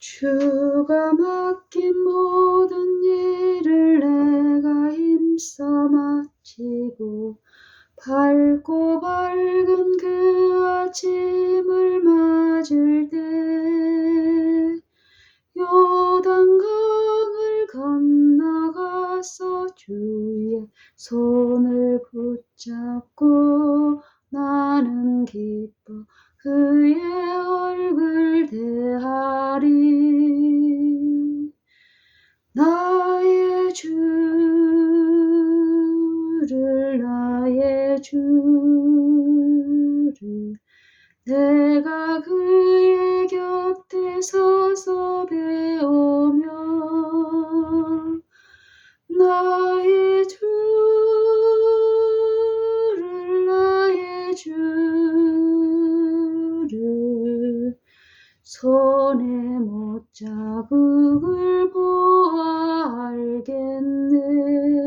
주가 맡긴 모든 일을 내가 힘써 마치고 밝고 밝은 그 아침을 맞을 때 요단강을 건너가서 주의 손을 붙잡고 나는 기뻐 그의 주를 내가 그의 곁에 서서 배우며 나의 주를 나의 주를 손에 못 자국을 보아 알겠네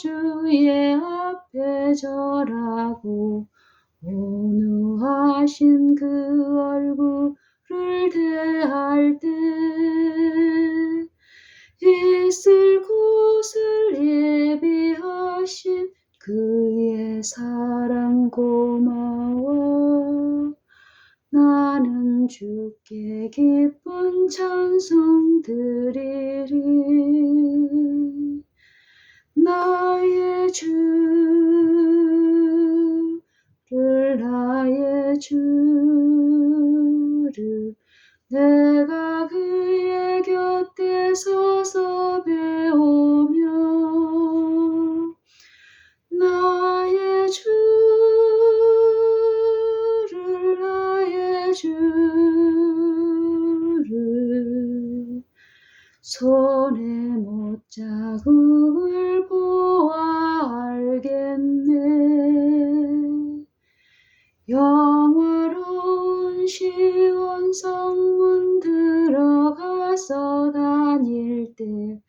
주의 앞에 절하고 온유하신 그 얼굴을 대할 때 있을 곳을 예비하신 그의 사랑 고마워. 나는 주께 기쁜 찬송 드리리 손에 못자국을 보아 알겠네. 영화로운 시원 성문 들어가서 다닐 때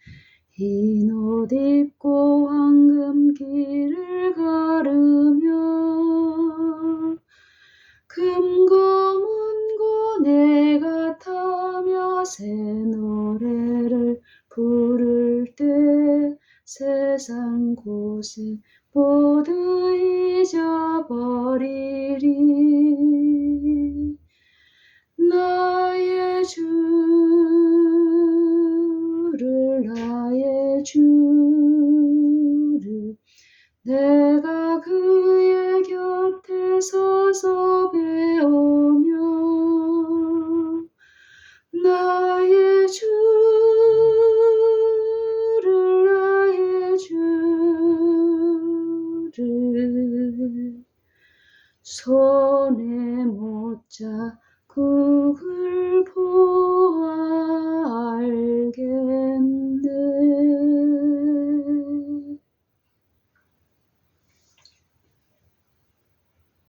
흰 옷 입고 황금 길을 걸으며 금고문고 내가 타며 새 노래를 부를 때 세상 곳에 모두 잊어버리리. 나의 주를 나의 주를 내가 그의 곁에 서서 배우며 손에 못자국을